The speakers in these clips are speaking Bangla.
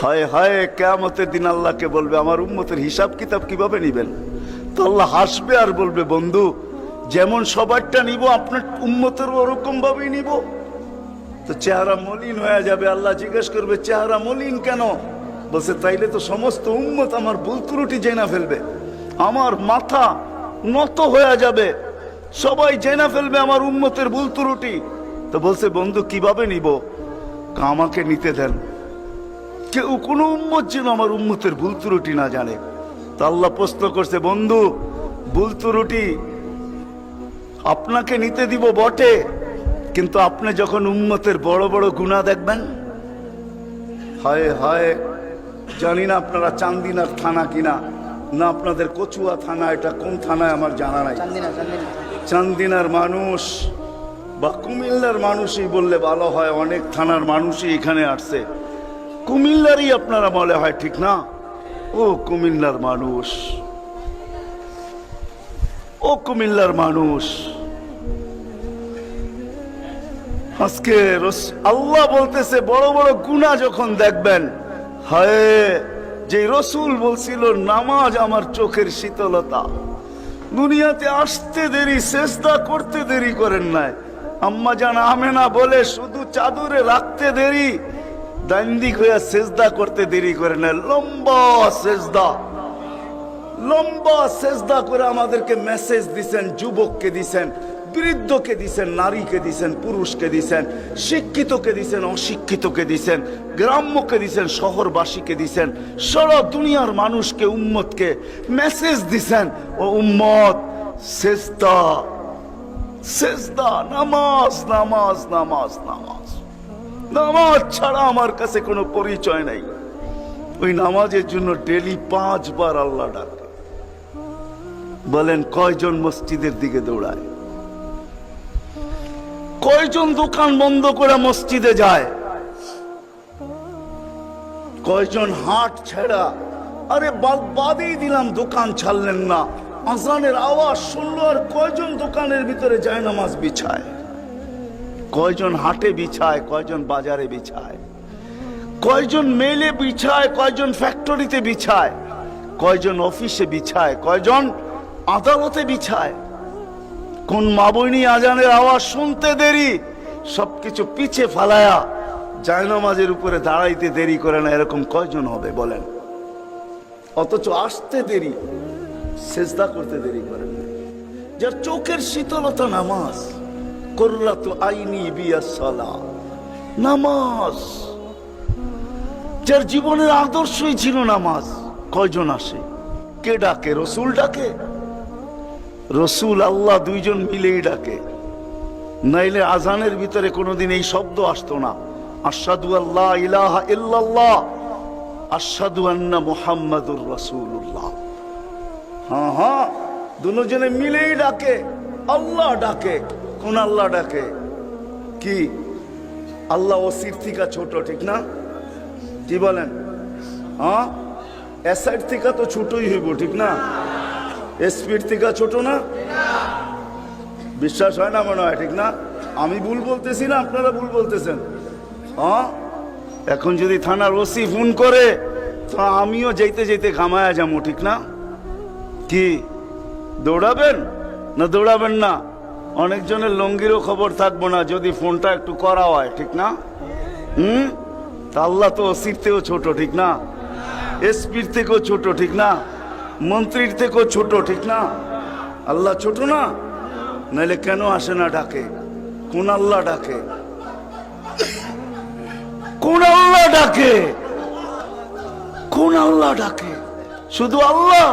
হায় হায়, কেয়ামতের দিন আল্লাহকে বলবে, আমার উম্মতের হিসাব কিতাব কীভাবে নিবেন? তো আল্লাহ হাসবে আর বলবে, বন্ধু, যেমন সবারটা নিব, আপনার উম্মতের ওরকম ভাবেই নিব। তো চেহারা মলিন হয়ে যাবে, আল্লাহ জিজ্ঞেস করবে, চেহারা মলিন কেন? বলছে, তাইলে তো সমস্ত উম্মত আমার ভুল ত্রুটি জেনা ফেলবে, আমার মাথা নত হয়ে যাবে, সবাই জেনা ফেলবে আমার উম্মতের ভুল ত্রুটি। তো বলছে, বন্ধু, কীভাবে নিব? আমাকে নিতে দেন। কেউ কোনো উম্মত যেন আমার উম্মতের ভুল ত্রুটি না জানে। তো আল্লাহ প্রশ্ন করছে বন্ধু ভুল ত্রুটি আপনাকে নিতে দিব বটে কিন্তু আপনি যখন উম্মতের বড় বড় গুণা দেখবেন হায় হায় জানি না আপনারা চান্দিনার থানা কিনা না আপনাদের কচুয়া থানা এটা কোন থানায় আমার জানা নাই। চান্দিনা চান্দিনা। চান্দিনার মানুষ বা কুমিল্লার মানুষই বললে ভালো হয় অনেক থানার মানুষই এখানে আসছে। কুমিল্লারই আপনারা মনে হয়, ঠিক না? ও কুমিল্লার মানুষ। ও কুমিল্লার মানুষ। আজকে আল্লাহ বলতেছে, বড় বড় গুণা যখন দেখবেন, হায় যে রসুল বলছিল, নামাজ আমার চোখের শীতলতা। দুনিয়াতে আসতে দেরি চেষ্টা করতে দেরি করেন নাই। আম্মা জান আমেনা বলে, শুধু চাদরে রাখতে দেরি দান্দিক হইয়া সেজদা করতে দেরি করে না, লম্বা সেজদা। লম্বা সেজদা করে আমাদেরকে মেসেজ দিছেন, যুবককে দিছেন, বৃদ্ধকে দিছেন, নারীকে দিছেন, পুরুষকে দিছেন, শিক্ষিতকে দিছেন, অশিক্ষিতকে দিছেন, গ্রাম্যকে দিছেন, শহরবাসীকে দিছেন, সারা দুনিয়ার মানুষকে, উম্মতকে মেসেজ দিছেন, ও উম্মত, সেজদা সেজদা, নামাজ নামাজ নামাজ নামাজ। নামাজ ছাড়া আমার কাছে কোনো পরিচয় নাই। ওই নামাজের জন্য ডেলি পাঁচবার আল্লাহ ডাকে। বলেন, কয়জন মসজিদের দিকে দৌড়ায়? কয়জন দোকান বন্ধ করে মসজিদে যায়? কয়জন হাট ছেড়া? আরে, বাদ, বাদেই দিলাম, দোকান ছাড়লেন না। আজানের আওয়াজ শুনলো আর কয়জন দোকানের ভিতরে যায় নামাজ বিছায়? কয়জন হাটে বিছায়, কয়জন বাজারে বিছায়? কয়জন মেলে বিছায়, কয়জন ফ্যাক্টরিতে বিছায়? কয়জন অফিসে বিছায়, কয়জন আদালতে বিছায়? কোন মাবইনি আজানের আওয়াজ শুনতে দেরি? সবকিছু পিছে ফালায়া জায়নামাজের উপরে দাঁড়াইতে দেরি করে না, এরকম কয়জন হবে বলেন? অথচ আসতে দেরি, সেজদা করতে দেরি করেন। যার চোখের শীতলতা নামাজ করলাত আইনি বিয়া সালা। নামাজ। যার জীবনের আদর্শই ছিল নামাজ। কয়জন আসে? কে ডাকে? রসুল ডাকে? রসুল আল্লাহ দুইজন মিলেই ডাকে। নাইলে আজানের ভিতরে কোনোদিন এই শব্দ আসতো না। আসাদু আল্লাহ ইলাহা ইল্লাল্লাহ। আসাদু আন্না মুহাম্মাদুর রাসূলুল্লাহ। হ্যাঁ হ্যাঁ। দুজনে মিলেই ডাকে। আল্লাহ ডাকে। কোন আল্লাহ ডাকে? কি? আল্লাহ ওসির থেকে ছোট, ঠিক না? কি বলেন? হ্যাঁ? এসআইড থেকে তো ছোটই হইব, ঠিক না? এসপির থেকে ছোট না? বিশ্বাস হয় না মনে হয়, ঠিক না? আমি ভুল বলতেছি না, আপনারা ভুল বলতেছেন। হ্যাঁ? এখন যদি থানার ওসি ফোন করে, তো আমিও যেতে যেতে ঘামায়া যাব, ঠিক না? কি? দৌড়াবেন? না দৌড়াবেন না? অনেকজনের লঙ্গিরও খবর থাকব না, যদি ফোনটা একটু করা হয়, ঠিক না? হুম? তা আল্লাহ তো ওসির থেকেও ছোট, ঠিক না? এসপির থেকেও ছোট, ঠিক না? মন্ত্রীর থেকেও ছোট, ঠিক না? আল্লাহ ছোট না? নাইলে কেন আসে না ডাকে? কোন আল্লাহ ডাকে? কোন আল্লাহ ডাকে? কোন আল্লাহ ডাকে? শুধু আল্লাহ?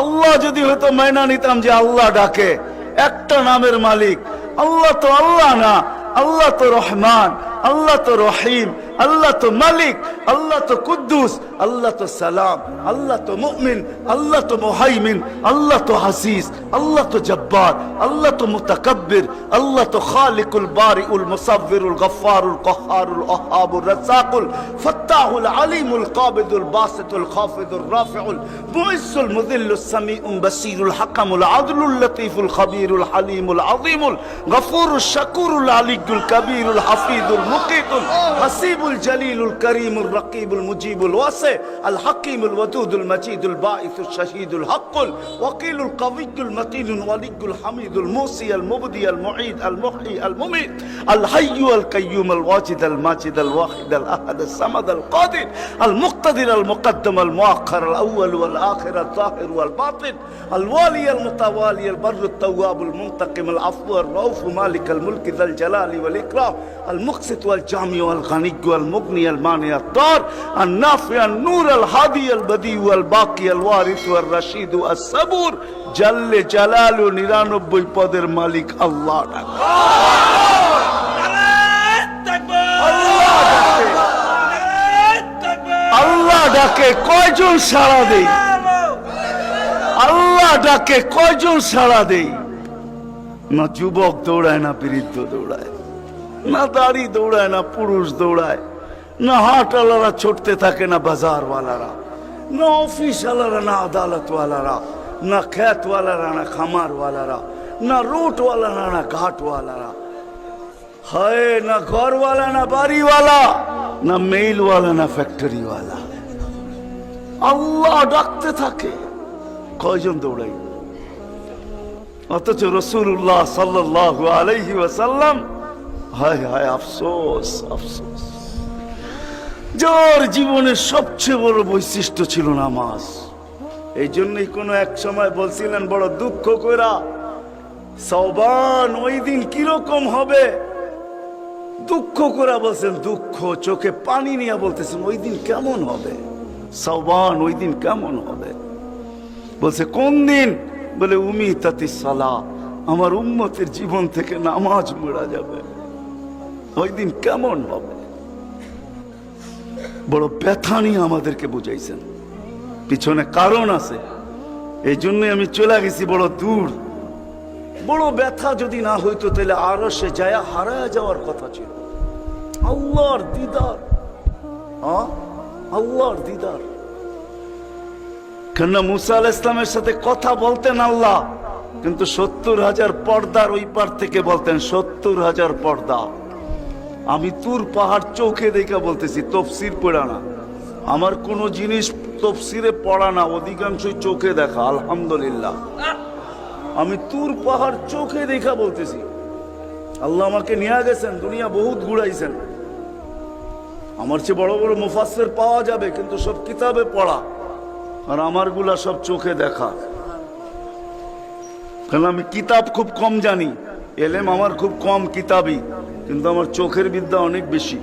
আল্লাহ যদি হয়তো মাইনা নিতাম যে আল্লাহ ডাকে একটা নামের মালিক। আল্লাহ তো আল্লাহ না আল্লাহ তো রহমান। আল্লাহ তো রহিম আল্লাহ তো মালিক আল্লাহ তো কুদ্দুস আল্লাহ তো সালাম আল্লাহ তো মুমিন আল্লাহ তো মুহাইমিন আল্লাহ তো হাসিস আল্লাহ তো জব্বার আল্লাহ তো মুতাকাব্বির আল্লাহ তো খালিকুল বারিউল মুসাব্বিরুল গফফারুল কহারুল ওহাবুর রাজ্জাকুল ফাত্তাহুল আলিমুল কাবিদুল বাসিতুল খাফিদুল রাফিউল মুইসুল মুযিল্লুস সামিউল বাসিরুল হাকামুল আদলুল লতীফুল খাবীরুল হালিমুল আযীমুল গফুরুল শাকুরুল আলিয়ুল কবীরুল হাফিজুল المقيت الحسيب الجليل الكريم الرقيب المجيب الواسع الحكيم الودود المجيد الباعث الشهيد الحق الوكيل القوي المتين الولي الحميد الموصي المبدي المعيد المحيي المميت الحي القيوم الواجد الماجد الواحد الأحد الصمد القادر المقتدر المقدم المؤخر الأول والآخر الظاهر والباطن الوالي المتوالي البر التواب المنتقم العفو الرؤوف مالك الملك ذا الجلال والإكرام المقسط والجامع والغني والمغني المانع الضار النافع النور الهادي البديع الباقي الوارث والرشيد الصبور جل جلاله নিরানব্বই পদের মালিক আল্লাহ আল্লাহ ডাকে কয়জন সাড়া দেই আল্লাহ ডাকে কয়জন সাড়া দেই না যুবক দৌড়ায় না বৃদ্ধ দৌড়ায় না দাড়ি দৌড়ায়, না পুরুষ দৌড়ায়, না হাটওয়ালারা ছুটতে থাকে, না বাজারওয়ালারা, না অফিসওয়ালারা, না আদালতওয়ালারা, না খ্যাতওয়ালারা না খামারওয়ালারা, না রুটওয়ালারা, না ঘাটওয়ালারা। হায়, না ঘরওয়ালা, না বাড়িওয়ালা, না মেইলওয়ালা না ফ্যাক্টরিওয়ালা। আল্লাহ ডাকতে থাকে। কয়জন দৌড়াই অথচ রসুল্লাহ সাল্লাহ আলাইহি ওয়াসাল্লাম হায় হায় আফসোস আফসোস। যার জীবনের সবচেয়ে বড় বৈশিষ্ট্য ছিল নামাজ। এই জন্যই কোনো এক সময় বলছিলেন, বড় দুঃখ করা সবান ওই দিন কীরকম হবে? দুঃখ করে বলছেন, দুঃখ, চোখে পানি নিয়ে বলতেছেন, ওই দিন কেমন হবে? সবান ওই দিন কেমন হবে? বলছে, কোন দিন? বলে উমি তাতি সালা আমার উম্মতের জীবন থেকে নামাজ মোড়া যাবে। ওই দিন কেমন হবে? বড় ব্যথা নিয়ে আমাদেরকে বুঝাইছেন। পিছনে কারণ আছে। এই জন্যই আমি চলে গেছি বড় দূর। বড় ব্যথা যদি না হইতো তাহলে আরও সে যায় হারায় যাওয়ার কথা ছিল। আল্লাহর দিদার। হ্যাঁ? আল্লাহর দিদার। কেননা মুসা আল ইসলামের সাথে কথা বলতেন আল্লাহ, কিন্তু সত্তর হাজার পর্দার ওই পার থেকে বলতেন সত্তর হাজার পর্দা। আমি তুর পাহাড় চোখে দেখা বলতেছি, তফসির পড়া না। আমার কোনো জিনিস তফসিরে পড়া না, অধিকাংশই চোখে দেখা, আলহামদুলিল্লাহ। আমি তুর পাহাড় চোখে দেখা বলতেছি। আল্লাহ আমাকে নিয়ে গেছেন, দুনিয়া বহুত ঘুরাইছেন। আমার চেয়ে বড় বড় মুফাসের পাওয়া যাবে, কিন্তু সব কিতাবে পড়া। আর আমারগুলা সব চোখে দেখা। কারণ আমি কিতাব খুব কম জানি, এলেম আমার খুব কম কিতাবই। কিন্তু আমার চোখের বিদ্যা অনেক বেশি।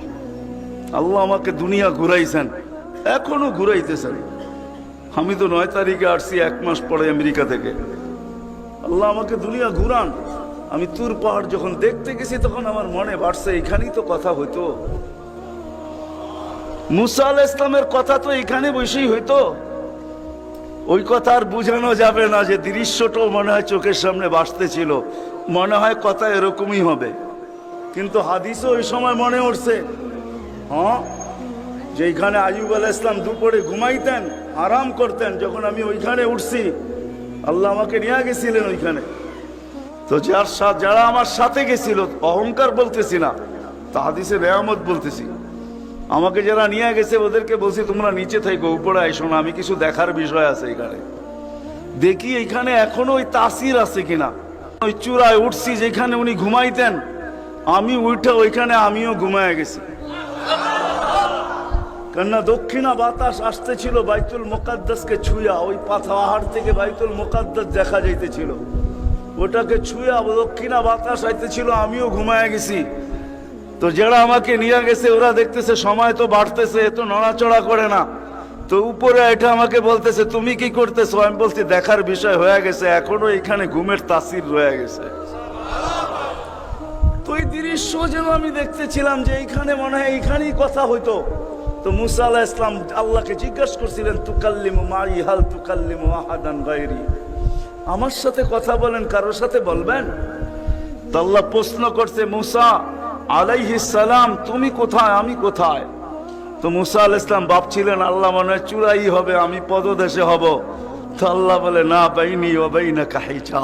আল্লাহ আমাকে দুনিয়া ঘুরাইছেন, এখনও ঘুরাইতেছেন। আমি তো নয় তারিখে আসছি, এক মাস পরে আমেরিকা থেকে। আল্লাহ আমাকে দুনিয়া ঘুরান। আমি তুর পাহাড় যখন দেখতে গেছি, তখন আমার মনে বাড়ছে, এখানেই তো কথা হইতো। মুসা আল ইসলামের কথা তো এখানে বসেই হইতো। ওই কথা আর বুঝানো যাবে না যে দৃশ্যটাও মনে হয় চোখের সামনে বাসতে ছিল মনে হয় কথা এরকমই হবে। কিন্তু হাদিসও ওই সময় মনে উঠছে। হ্যাঁ? যেখানে আইব আলাহ ইসলাম দুপুরে ঘুমাইতেন আরাম করতেন, যখন আমি ওইখানে উঠছি, আল্লাহ আমাকে নিয়ে গেছিলেন ওইখানে। তো যার যারা আমার সাথে গেছিল, অহংকার বলতেছি না, তা হাদিসে রেয়ামত বলতেছি। আমাকে যারা নিয়ে গেছে, ওদেরকে বলছি, তোমরা নিচে থাকো, উপরে আইসো না, আমি কিছু দেখার বিষয় আছে এখানে। দেখি এখানে এখনও ওই তাসির আছে কিনা। ওই চূড়ায় উঠছি, যেখানে উনি ঘুমাইতেন আমি উঠে ওইখানে আমিও ঘুমায় গেছি। কেননা দক্ষিণা বাতাস আসতেছিল বাইতুল মোকাদ্দাসকে ছুঁয়া, ওই পাহাড় থেকে বাইতুল মোকাদ্দাস দেখা যাইতেছিল। ওটাকে ছুঁয়া দক্ষিণা বাতাস আইতেছিল, আমিও ঘুমায় গেছি। তো যারা আমাকে নিয়ে গেছে, ওরা দেখতেছে সময় তো বাড়তেছে, এত নড়াচড়া করে না। তো উপরে এটা আমাকে বলতেছে, তুমি কি করতেছো? আমি বলছি, দেখার বিষয় হয়ে গেছে, এখনও এখানে ঘুমের তাসির রয়ে গেছে। দৃশ্য যেন আমি দেখতেছিলাম যে এইখানে মনে হয় এইখানেই কথা হইতো। তো মুসা আলাহ ইসলাম আল্লাহকে জিজ্ঞাসা করছিলেন, তুকাল্লিমু মাই, হাল তুকাল্লিমু আহাদান গায়রি? আমার সাথে কথা বলেন, কারোর সাথে বলবেন? আল্লাহ প্রশ্ন করছে, মুসা সালাম, তুমি কোথায়? আমি কোথায়? তো মুসা আল ইসলাম ভাবছিলেন, আল্লাহ মনে হয় চূড়াই হবে, আমি পদদেশে হব। তো আল্লাহ বলে, না, বাইনি ও বাইনা কাহিচা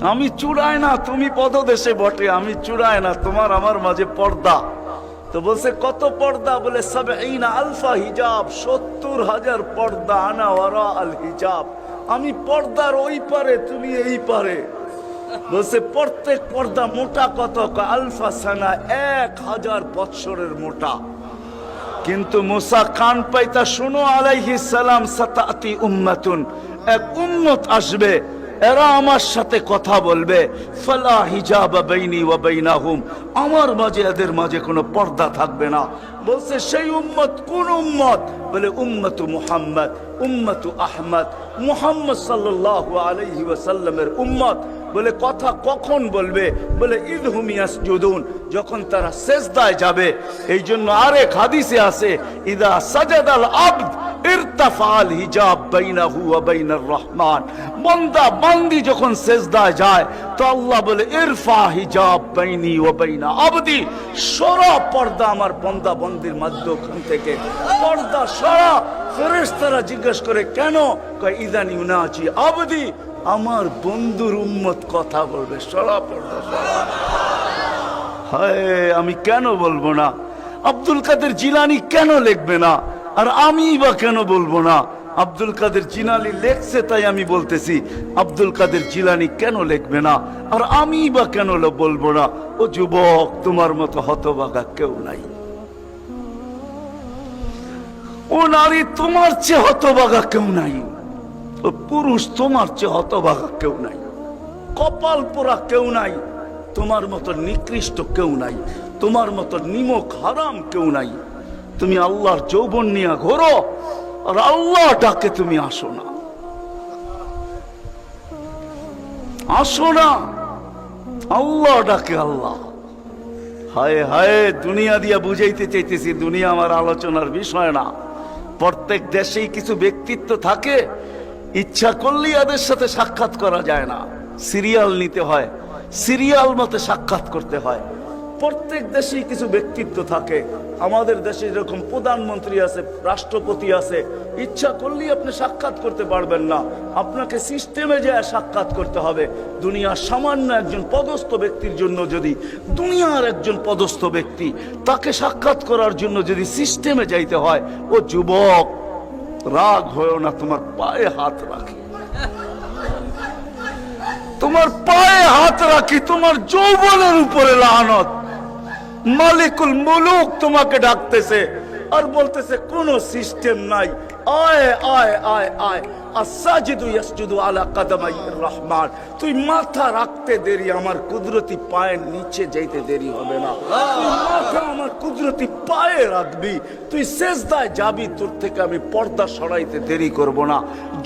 আমি চূড়ায় না, তুমি পদদেশে বটে, আমি চূড়ায় না, তোমার আমার মাঝে পর্দা। তো বলছে, কত পর্দা? বলে সব আলফা হিজাব, সত্তর হাজার পর্দা, আনা ওয়ারা আল হিজাব। আমি পর্দার ওই পারে, তুমি এই পারে। বলছে, প্রত্যেক পর্দা মোটা কত? আলফা সানা, এক হাজার বৎসরের মোটা। কিন্তু মুসা কান পাইতা, শুনো আলাইহি সালাম, সাতাতি উম্মাতুন, এক উম্মত আসবে এরা আমার সাথে কথা বলবে। ফালা হিজাব বাইনি ওয়া বাইনাহুম। আমার মাঝে, এদের মাঝে কোনো পর্দা থাকবে না। বলছে, সেই উম্মত কোন উম্মত? বলে, উম্মতু মুহাম্মদ, উম্মতু আহমদ। মুহাম্মদ সাল্লাল্লাহু আলাইহি ওয়াসাল্লামের উম্মত বলে, কথা কখন বলবে? বলে ঈদ হুমিয়াস জুদুন যখন তারা শেষদায় যাবে এই জন্য আরেক হাদিসে আছে, ইদা আবদ সেজদায় যায়, তো আল্লাহ বলে, ইরফা হিজাব আবদি। সরা পর্দা আমার সরা জিজ্ঞেস করে, কেন? ইদানি উনাচি আবদি। আমার বন্ধুর উম্মত কথা বলবে, সরা পড়বে হায়, আমি কেন বলব না? আব্দুল কাদের জিলানি কেন লিখবে না? আর আমি বা কেন বলব না? আব্দুল কাদের জিলানি লেখছে তাই আমি বলতেছি, আব্দুল কাদের জিলানি কেন লিখবে না? আর আমি বা কেন বলব না? ও যুবক, তোমার মতো হতবাগা কেউ নাই। ও নারী, তোমার চেয়ে হতবাগা কেউ নাই। পুরুষ তোমার চেয়ে হতবাগা কেউ নাই। কপাল পোড়া কেউ নাই। তোমার মতো নিকৃষ্ট কেউ নাই। তোমার মতো নিমক হারাম কেউ নাই। তুমি আল্লাহর যৌবন নিয়ে ঘোরো, আর আল্লাহ ডাকে তুমি আসো না। আসো না। আল্লাহ ডাকে আল্লাহ। হায় হায়, দুনিয়া দিয়া বুঝাইতে চাইতেছি, দুনিয়া আমার আলোচনার বিষয় না। প্রত্যেক দেশেই কিছু ব্যক্তিত্ব থাকে ইচ্ছা করলেই এদের সাথে সাক্ষাৎ করা যায় না। সিরিয়াল নিতে হয়, সিরিয়াল মতে সাক্ষাৎ করতে হয়। প্রত্যেক দেশেই কিছু ব্যক্তিত্ব থাকে। আমাদের দেশে যেরকম প্রধানমন্ত্রী আছে, রাষ্ট্রপতি আছে, ইচ্ছা করলেই আপনি সাক্ষাৎ করতে পারবেন না। আপনাকে সিস্টেমে যায় সাক্ষাৎ করতে হবে। দুনিয়ার সামান্য একজন পদস্থ ব্যক্তির জন্য যদি, দুনিয়ার একজন পদস্থ ব্যক্তি, তাকে সাক্ষাৎ করার জন্য যদি সিস্টেমে যাইতে হয়, ও যুবক রাগ হয়েও না, তোমার পায়ে হাত রাখি। তোমার পায়ে হাত রাখি, তোমার যৌবনের উপরে লানত। মালিকুল মুলুক তোমাকে ডাকতেছে আর বলতেছে, কোনো সিস্টেম নাই। আয় আয় আলা রহমান তুই মাথা রাখতে দেরি, আমার কুদরতি পায়ের নিচে দেরি হবে না। মাথা আমার কুদরতি পায়ে তুই যাবি, তোর থেকে আমি পর্দা সরাইতে দেরি করব না।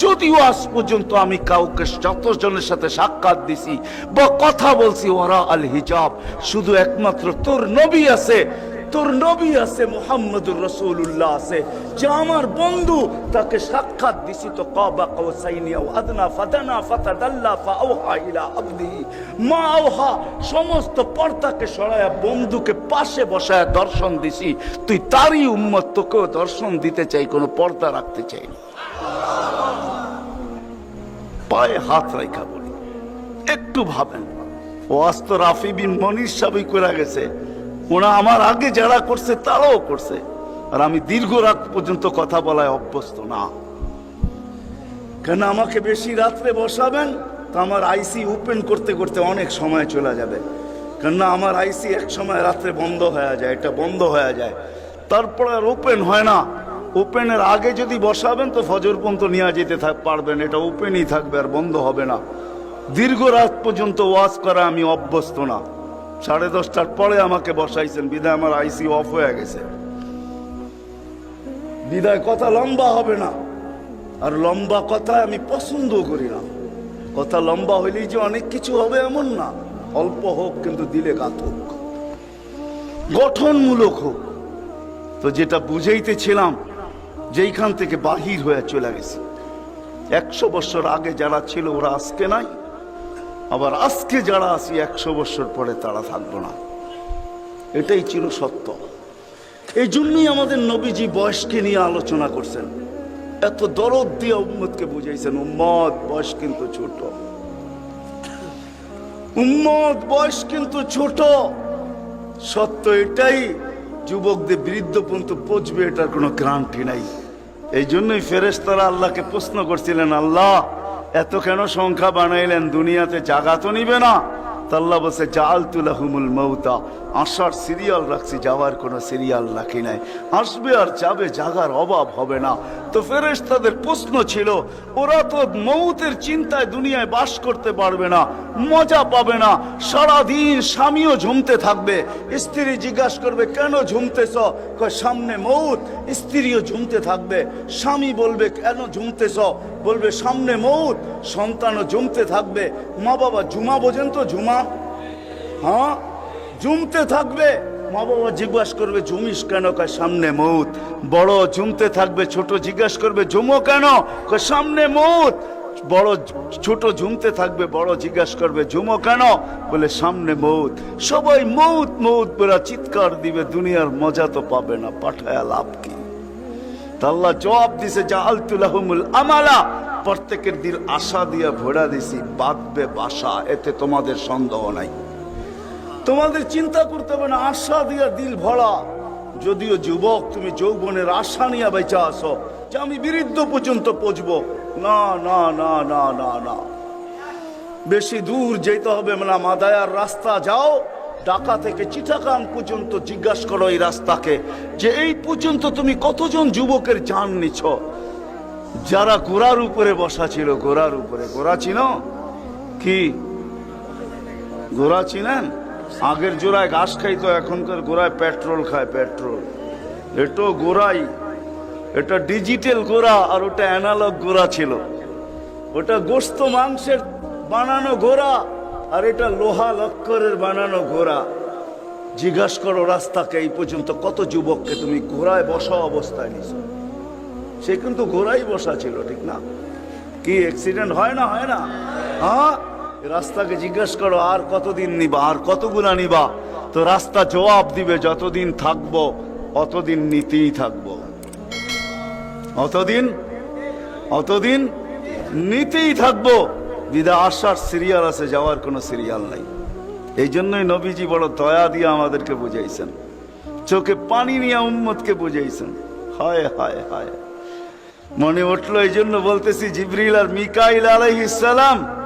যদিও আজ পর্যন্ত আমি কাউকে যতজনের সাথে সাক্ষাৎ দিছি বা কথা বলছি ওরা আল হিজাব শুধু একমাত্র তোর নবী আছে। তোর নবী আছে মুহাম্মদুর রসুল্লাহ আছে। যে আমার বন্ধু, তাকে সাক্ষাৎ দিছি তো কাবা কাউসাইনি আও আদনা ফাদানা ফাতাদাল্লা ফাআওহা ইলা আবদিহি মা আওহা, সমস্ত পর্দাকে সরায়া বন্ধুকে পাশে বসায় দর্শন দিছি। তুই তারই উম্মত, তোকেও দর্শন দিতে চাই, কোনো পর্দা রাখতে চাই পায়ে হাত রাখা বলি। একটু ভাবেন ও আস্ত রাফি বিন মনির সবই করে গেছে ওরা আমার আগে যারা করছে, তারাও করছে। আর আমি দীর্ঘ রাত পর্যন্ত কথা বলায় অভ্যস্ত না। কেন আমাকে বেশি রাত্রে বসাবেন? তো আমার আইসি ওপেন করতে করতে অনেক সময় চলে যাবে। কেননা আমার আইসি এক সময় রাত্রে বন্ধ হয়ে যায়, এটা বন্ধ হয়ে যায়। তারপর আর ওপেন হয় না। ওপেনের আগে যদি বসাবেন, তো ফজর পর্যন্ত নিয়ে যেতে থাক- পারবেন। এটা ওপেনই থাকবে আর বন্ধ হবে না। দীর্ঘ রাত পর্যন্ত ওয়াজ করা আমি অভ্যস্ত না। সাড়ে দশটার পরে আমাকে বসাইছেন। বিদায় আমার আইসি অফ হয়ে গেছে। বিদায় কথা লম্বা হবে না। আর লম্বা কথা আমি পছন্দ করি না। কথা লম্বা হইলেই যে অনেক কিছু হবে এমন না। অল্প হোক কিন্তু দিলে গাত হোক। গঠনমূলক হোক। তো যেটা বুঝাইতেছিলাম, যেইখান থেকে বাহির হয়ে চলে গেছে। একশো বছর আগে যারা ছিল ওরা আজকে নাই। আবার আজকে যারা আছি একশো বছর পরে তারা থাকব না। এটাই চির সত্য। এই জন্যই আমাদের নবীজি বয়সকে নিয়ে আলোচনা করছেন। এত দরদ দিয়ে উম্মতকে বুঝাইছেন, উম্মত, বয়স কিন্তু ছোট। উম্মত, বয়স কিন্তু ছোট। সত্য এটাই, যুবকদের বৃদ্ধ পর্যন্ত পচবে এটার কোনো গ্রান্টি নাই। এই জন্যই ফেরেশতারা আল্লাহকে প্রশ্ন করছিলেন, আল্লাহ এত কেন সংখ্যা বানাইলেন? দুনিয়াতে জাগা তো নিবে না। তাল্লা বসে জাল তুলাহুমুল মৌতা আসার সিরিয়াল রাখছি, যাওয়ার কোনো সিরিয়াল রাখি নাই। আসবে আর যাবে জাগার অভাব হবে না। তো ফেরেশতাদের প্রশ্ন ছিল, ওরা তো মৌতের চিন্তায় দুনিয়ায় বাস করতে পারবে না, মজা পাবে না, সারাদিন স্বামীও ঝুমতে থাকবে। স্ত্রী জিজ্ঞাসা করবে, কেন ঝুমতেছ? সামনে মৌত, স্ত্রীও ঝুমতে থাকবে। স্বামী বলবে, কেন ঝুমতেছ? বলবে, সামনে মৌত, সন্তানও ঝুমতে থাকবে। মা বাবা ঝুমা বোঝেন তো ঝুমা হ্যাঁ? জুমতে থাকবে। মা বাবা জিজ্ঞাসা করবে জুমিস কেন? কয়, সামনে মৌত। বড় জুমতে থাকবে, ছোট জিজ্ঞাসা করবে জুমো কেন? কয়, সামনে মৌত। বড় ছোট ঝুমতে থাকবে, বড় জিজ্ঞাসা করবে, ঝুমো কেন? বলে, সামনে মৌত। সবাই মৌত মৌত বলে চিৎকার দিবে, দুনিয়ার মজা তো পাবে না, পাঠায় লাভ কি? তা আল্লাহ জবাব দিছে যা আলতুলাহমুল আমালা। প্রত্যেকের দিল আশা দিয়া ভরা দিছি, বাঁধবে বাসা, এতে তোমাদের সন্দেহ নাই। তোমাদের চিন্তা করতে হবে না, আশা দিয়া দিল ভরা। যদিও যুবক, তুমি যৌবনের আশা নিয়ে বেঁচে আসো যে আমি বিরুদ্ধ পর্যন্ত পচবো না না না না না না। বেশি দূর যেতে হবে না, মাদায়ার রাস্তা যাও। ঢাকা থেকে চিটাগাং পর্যন্ত জিজ্ঞাসা করো এই রাস্তাকে, যে এই পর্যন্ত তুমি কতজন যুবকের জান নিছ? যারা গোড়ার উপরে বসা ছিল, গোড়ার উপরে। গোড়া চিন? কি? গোড়া চিনেন? আগের জোড়ায় ঘাস খাইতো, এখনকার গোড়ায় পেট্রোল খায় পেট্রোল। এটো গোড়াই, এটা ডিজিটাল গোড়া আর ওটা অ্যানালগ গোড়া ছিল। ওটা গোস্ত মাংসের বানানো ঘোড়া আর এটা লোহা লক্করের বানানো ঘোড়া জিজ্ঞাসা করো রাস্তাকে এই পর্যন্ত কত যুবককে তুমি ঘোড়ায় বসা অবস্থায় নিছো? সে কিন্তু ঘোড়াই বসা ছিল, ঠিক না? কি অ্যাক্সিডেন্ট হয় না হয় না? হ্যাঁ? রাস্তাকে জিজ্ঞাসা করো, আর কতদিন নিবা? আর কতগুলা নিবা? তো রাস্তা জবাব দিবে, যতদিন থাকব, অতদিন নিতেই থাকব। অতদিন অতদিন নিতেই থাকব। বিদা আসার সিরিয়াল আছে, যাওয়ার কোনো সিরিয়াল নাই। এই জন্যই নবীজি বড় দয়া দিয়ে আমাদেরকে বুঝাইছেন। চোখে পানি নিয়ে উম্মতকে বুঝাইছেন। হায় হায় হায়। মনে উঠল, এই জন্য বলতেছি, জিবরিল আর মিকাইল আলাইহিসালাম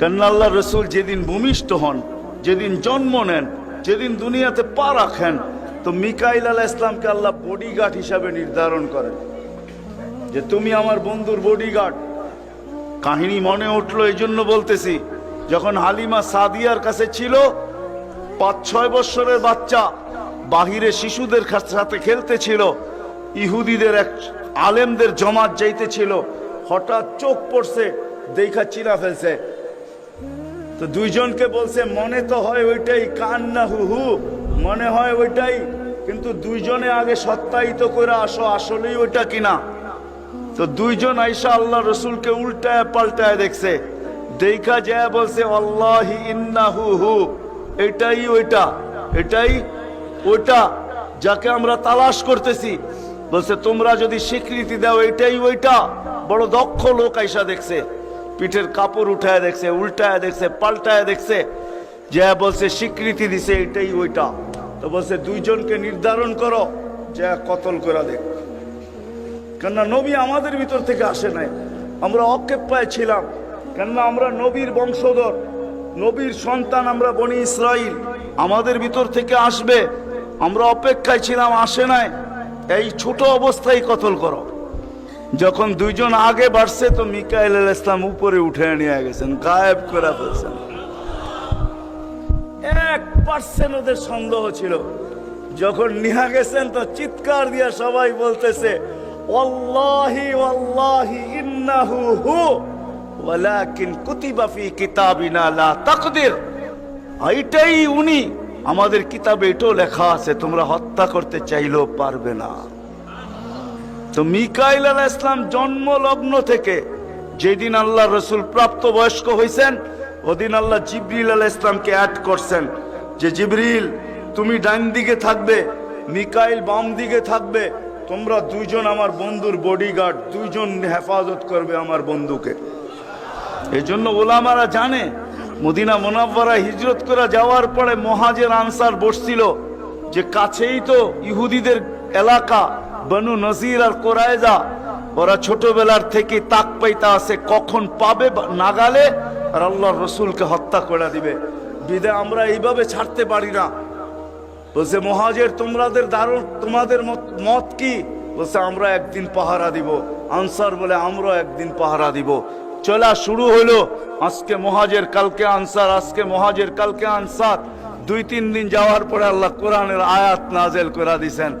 কেন আল্লাহ রসুল যেদিন ভূমিষ্ঠ হন, যেদিন জন্ম নেন, যেদিন দুনিয়াতে পা রাখেন, তো মিকাইল আলাহ ইসলামকে আল্লাহ বডিগার্ড হিসাবে নির্ধারণ করেন। যে তুমি আমার বন্ধুর বডিগার্ড কাহিনী মনে উঠল এই জন্য বলতেছি, যখন হালিমা সাদিয়ার কাছে ছিল পাঁচ ছয় বৎসরের বাচ্চা, বাহিরে শিশুদের সাথে খেলতেছিল ইহুদিদের এক আলেমদের জমাত যাইতেছিল হঠাৎ চোখ পড়ছে, দেখা চিনা ফেলছে। তো দুইজনকে বলছে, মনে তো হয় ওইটাই কান না হু হু মনে হয় ওইটাই, কিন্তু দুইজনে আগে সত্যায়িত করে আসো, আসলেই ওইটা কিনা? তো দুইজন আইসা আল্লাহ রসুলকে উল্টায় পাল্টায় দেখছে। দেখা যায় বলছে, আল্লাহি ইন্নাহু হু এটাই ওইটা এটাই ওইটা যাকে আমরা তালাশ করতেছি। বলছে, তোমরা যদি স্বীকৃতি দাও, এটাই ওইটা। বড় দক্ষ লোক আইসা দেখছে। পিঠের কাপড় উঠায় দেখছে, উল্টায় দেখছে, পাল্টায় দেখছে। যে বলছে, স্বীকৃতি দিছে এটাই ওইটা। তো বলছে, দুইজনকে নির্ধারণ করো, যে কতল করে দেখ। কেননা নবী আমাদের ভিতর থেকে আসে নাই। আমরা অক্ষেপায় ছিলাম কেননা আমরা নবীর বংশধর, নবীর সন্তান আমরা বনি ইসরাইল। আমাদের ভিতর থেকে আসবে। আমরা অপেক্ষায় ছিলাম, আসে নাই। এই ছোট অবস্থায় কতল করো। যখন দুইজন আগে বাড়ছে, তো মিকাইল আল ইসলাম উপরে উঠে নিয়ে গেছেন, গায়েব করে ফেলছেন। এক পার্সেন্ট ওদের সন্দেহ ছিল। যখন নিহা গেছেন, তো চিৎকার দিয়ে সবাই বলতেছে হু উনি। আমাদের কিতাবে এটাও লেখা আছে, তোমরা হত্যা করতে চাইলেও পারবে না। তো মিকাইল আলাহ ইসলাম জন্ম লগ্ন থেকে যেদিন আল্লাহ রসুল প্রাপ্ত বয়স্ক হয়েছেন ওদিন আল্লাহ জিবরিল আলাহ ইসলামকে অ্যাড করছেন যে, জিবরিল, তুমি ডান দিকে থাকবে, মিকাইল বাম দিকে থাকবে, তোমরা দুইজন আমার বন্ধুর বডিগার্ড দুইজন হেফাজত করবে আমার বন্ধুকে। এই জন্য ওলামারা জানে, মদিনা মোনাব্বারা হিজরত করে যাওয়ার পরে মহাজের আনসার বসছিল যে, কাছেই তো ইহুদিদের এলাকা বনু নজির আর কোরাইজা ওরা ছোটবেলার থেকে তাক পাইতা আছে, কখন পাবে নাগালে, আর আল্লাহর রসুলকে হত্যা করে দিবে। বিদে আমরা এইভাবে ছাড়তে পারি না। বলছে, মহাজের তোমাদের দারুণ, তোমাদের মত- মত কি? বলছে, আমরা একদিন পাহারা দিব। আনসার বলে আমরা একদিন পাহারা দিব। চলা শুরু হলো, আজকে মহাজের, কালকে আনসার, আজকে মহাজের, কালকে আনসার। দুই তিন দিন যাওয়ার পরে আল্লাহ কোরআনের আয়াত নাজেল করে দিছেন।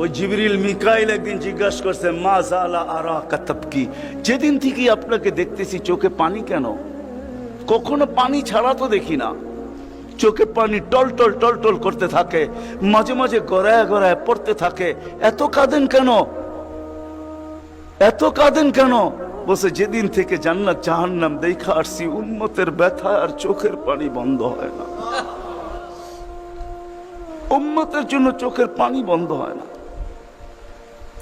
ওই জিবরিল মিকাইল একদিন জিজ্ঞাসা করছে, মা জালা আরা কাতাবকি যেদিন থেকে আপনাকে দেখতেছি, চোখে পানি কেন? কখনো পানি ছাড়া তো দেখি না। চোখে পানি টল টল টল টল করতে থাকে, মাঝে মাঝে গড়ায় গড়ায় পড়তে থাকে। এত কাঁদেন কেন? এত কাঁদেন কেন? বসে যেদিন থেকে জান্নাত জাহান্নাম দেখা আসছি, উম্মতের ব্যথা আর চোখের পানি বন্ধ হয় না। উম্মতের জন্য চোখের পানি বন্ধ হয় না।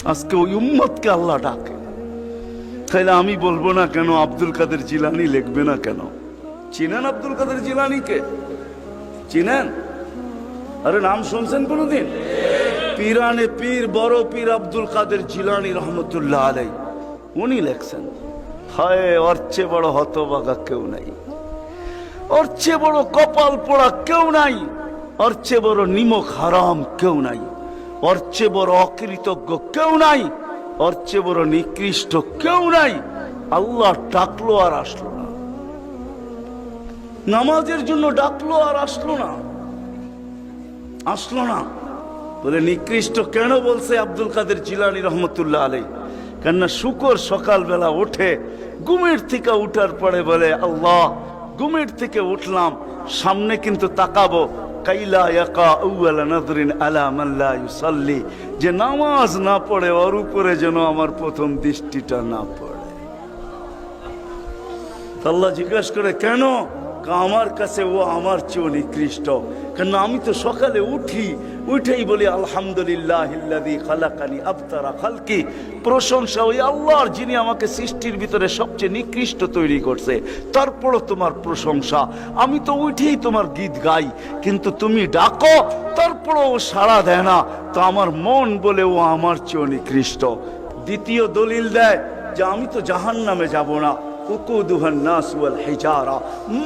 আজকে ওই উম্মতকে আল্লাহ ডাকে। তাইলে আমি বলব না কেন আব্দুল কাদের জিলানি লিখবে না কেন? চিনেন আব্দুল কাদের জিলানিকে? চিনেন? আরে নাম শুনছেন কোনদিন? পীরানে পীর, বড় পীর আব্দুল কাদের জিলানি রহমতুল্লাহ আলাই। উনি লেখছেন, হায়, ওর চেয়ে বড় হতবাগা কেউ নাই। ওর চেয়ে বড় কপাল পোড়া কেউ নাই। ওর চেয়ে বড় নিমক হারাম কেউ নাই। ওর চেয়ে বড় অকৃতজ্ঞ কেউ নাই। ওর চেয়ে বড় নিকৃষ্ট কেউ নাই। আল্লাহ ডাকলো আর আসলো না। নামাজের জন্য ডাকলো আর আসলো না। আসলো না। বলে, নিকৃষ্ট কেন বলছে আব্দুল কাদের জিলানি রহমতুল্লাহ আলাই কেননা শুকর সকালবেলা ওঠে, ঘুমের থেকে উঠার পরে বলে, আল্লাহ, ঘুমের থেকে উঠলাম, সামনে কিন্তু তাকাবো যে নামাজ না পড়ে, ওর উপরে যেন আমার প্রথম দৃষ্টিটা না পড়ে। আল্লাহ জিজ্ঞাসা করে, কেন? আমার কাছে ও আমার চেয়েও নিকৃষ্ট। কেন আমি তো সকালে উঠি, উঠেই বলি, আলহামদুলিল্লাহ প্রশংসা ওই আল্লাহর যিনি আমাকে সৃষ্টির ভিতরে সবচেয়ে নিকৃষ্ট তৈরি করছে। তারপরও তোমার প্রশংসা। আমি তো উঠেই তোমার গীত গাই, কিন্তু তুমি ডাকো, তারপরও ও সাড়া দেয় না। তো আমার মন বলে ও আমার চেয়েও নিকৃষ্ট। দ্বিতীয় দলিল দেয় যে, আমি তো জাহান নামে যাব না।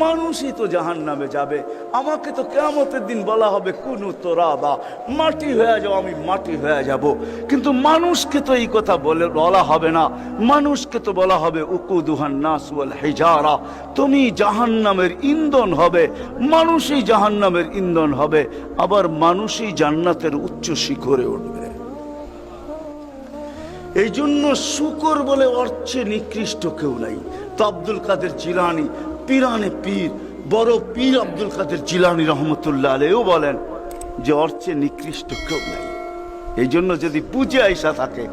মানুষই তো জাহান নামে যাবে। আমাকে তো কেয়ামতের দিন বলা হবে, কুনু তোরাবা, মাটি হয়ে যাও, আমি মাটি হয়ে যাব। কিন্তু মানুষকে তো এই কথা বলে, বলা হবে না। মানুষকে তো বলা হবে উকুদুহান নাস ওয়াল হেজারা তুমি জাহান নামের ইন্ধন হবে, মানুষই জাহান নামের ইন্ধন হবে, আবার মানুষই জান্নাতের উচ্চ শিখরে উঠবে। এই জন্য শুকর বলে অর্চে নিকৃষ্ট কেউ নাই। আব্দুল কাদের জিলানি, পীরানে পীর, বড় পীর আব্দুল কাদের জিলানি রহমতুল্লাহ আলেও বলেন যে অর্চে নিকৃষ্ট কেউ নাই। এই জন্য যদি বুঝে আইসা থাকে,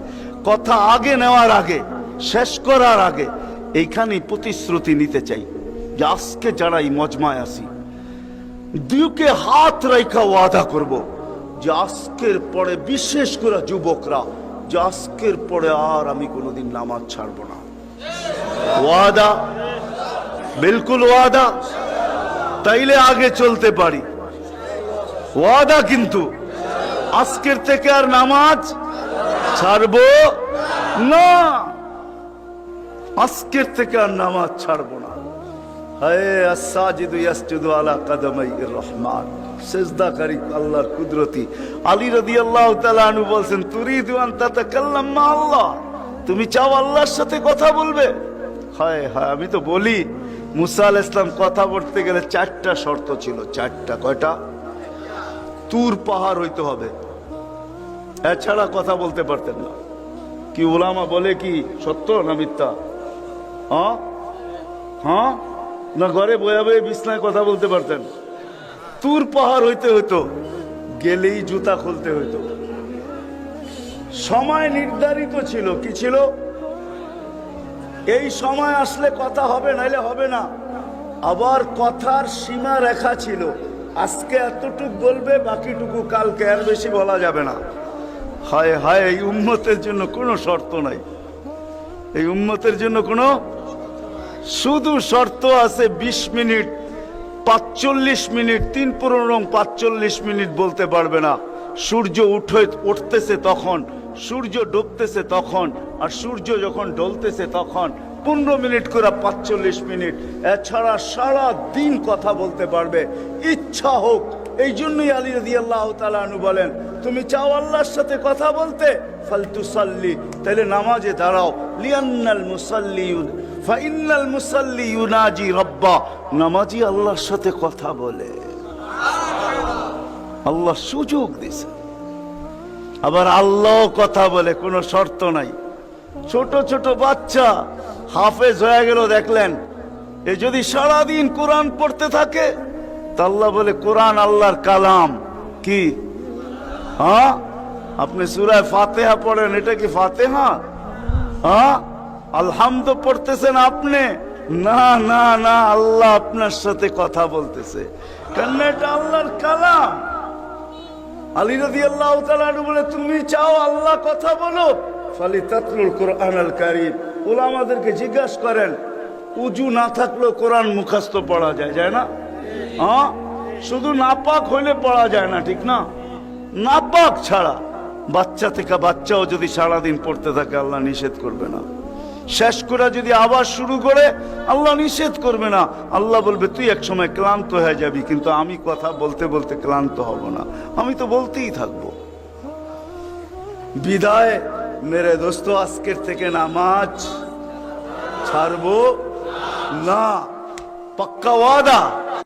কথা আগে নেওয়ার আগে, শেষ করার আগে এইখানেই প্রতিশ্রুতি নিতে চাই যে আজকে যারা এই মজমায় আসি দুকে হাত রেখা ওয়াদা করব যে আজকের পরে বিশেষ করে যুবকরা, যে আজকের পরে আর আমি কোনোদিন নামাজ ছাড়বো না। ওয়াদা, বিলকুল ওয়াদা, তাইলে আগে চলতে পারি। ওয়াদা কিন্তু আজকের থেকে আর নামাজ ছাড়বো না। আজকের থেকে আর নামাজ ছাড়বো না। কুদরতি। বলছেন মা আল্লাহ। তুমি চাও আল্লাহর সাথে কথা বলবে? হায় হায়, আমি তো বলি, মুসা আলাইহিস ইসলাম কথা বলতে গেলে চারটা শর্ত ছিল, চারটা, কয়টা? তুর পাহাড় হইতে হবে। এছাড়া কথা বলতে পারতেন না। কি ওলামা বলে কি সত্য না মিথ্যা? হ্যাঁ? হ্যাঁ? না ঘরে বয়ে বয়ে বিছনায় কথা বলতে পারতেন। তুর পাহাড় হইতে হইতো, গেলেই জুতা খুলতে হতো সময় নির্ধারিত ছিল, কি ছিল? এই সময় আসলে কথা হবে, নাইলে হবে না। আবার কথার সীমা রেখা ছিল। আজকে এতটুক বলবে, বাকিটুকু কালকে আর বেশি বলা যাবে না। হায় হায়, এই উম্মতের জন্য কোনো শর্ত নাই। এই উম্মতের জন্য কোনো শুধু শর্ত আছে ২০ মিনিট, পাঁচচল্লিশ মিনিট, তিন পনেরো পাঁচচল্লিশ মিনিট বলতে পারবে না। সূর্য উঠে, উঠতেছে তখন। সূর্য ডুবতেছে তখন, আর সূর্য যখন ডলতেছে তখন পনেরো মিনিট করে পাঁচচল্লিশ মিনিট। এছাড়া সারা দিন কথা বলতে পারবে। ইচ্ছা হোক, এই জন্যই আলী রদি আল্লাহ তালু বলেন, তুমি চাও আল্লাহর সাথে কথা বলতে? ফালতু সাল্লি তাহলে নামাজে দাঁড়াও। লিয়ান্নাল মুসাল্লি ফাইনাল মুসাল্লি ইউনাজি রব্বা। নামাজি আল্লাহর সাথে কথা বলে। আল্লাহ সুযোগ দিছে আবার আল্লাহ কথা বলে, কোনো শর্ত নাই। ছোট ছোট বাচ্চা হাফেজ হয়ে গেল, দেখলেন। এ যদি সারাদিন কোরআন পড়তে থাকে, তা আল্লাহ বলে, কোরআন আল্লাহর কালাম। কি? হ্যাঁ? আপনি সুরায় ফাতেহা পড়েন, এটা কি ফাতেহা? হ্যাঁ? আলহামদ পড়তেছেন আপনি? না না না, আল্লাহ আপনার সাথে কথা বলতেছে। কেন এটা আল্লাহর কালাম? আলী রদি আল্লাহ বলে, তুমি চাও আল্লাহ কথা বলো? ফালি তাতলুল কোরআন আল কারিম। ওলা আমাদেরকে জিজ্ঞাসা করেন, উজু না থাকলেও কোরআন মুখস্থ পড়া যায় যায় না? হ্যাঁ শুধু নাপাক হইলে পড়া যায় না, ঠিক না? নাপাক ছাড়া, বাচ্চা থেকে বাচ্চাও যদি সারাদিন পড়তে থাকে, আল্লাহ নিষেধ করবে না। শেষ করে যদি আবার শুরু করে, আল্লাহ নিষেধ করবে না। আল্লাহ বলবে, তুই একসময় ক্লান্ত হয়ে যাবি, কিন্তু আমি কথা বলতে বলতে ক্লান্ত হব না। আমি তো বলতেই থাকব। বিদায়, মেরে দোস্ত, আজকের থেকে নামাজ ছাড়বো না। পাক্কা ওয়াদা।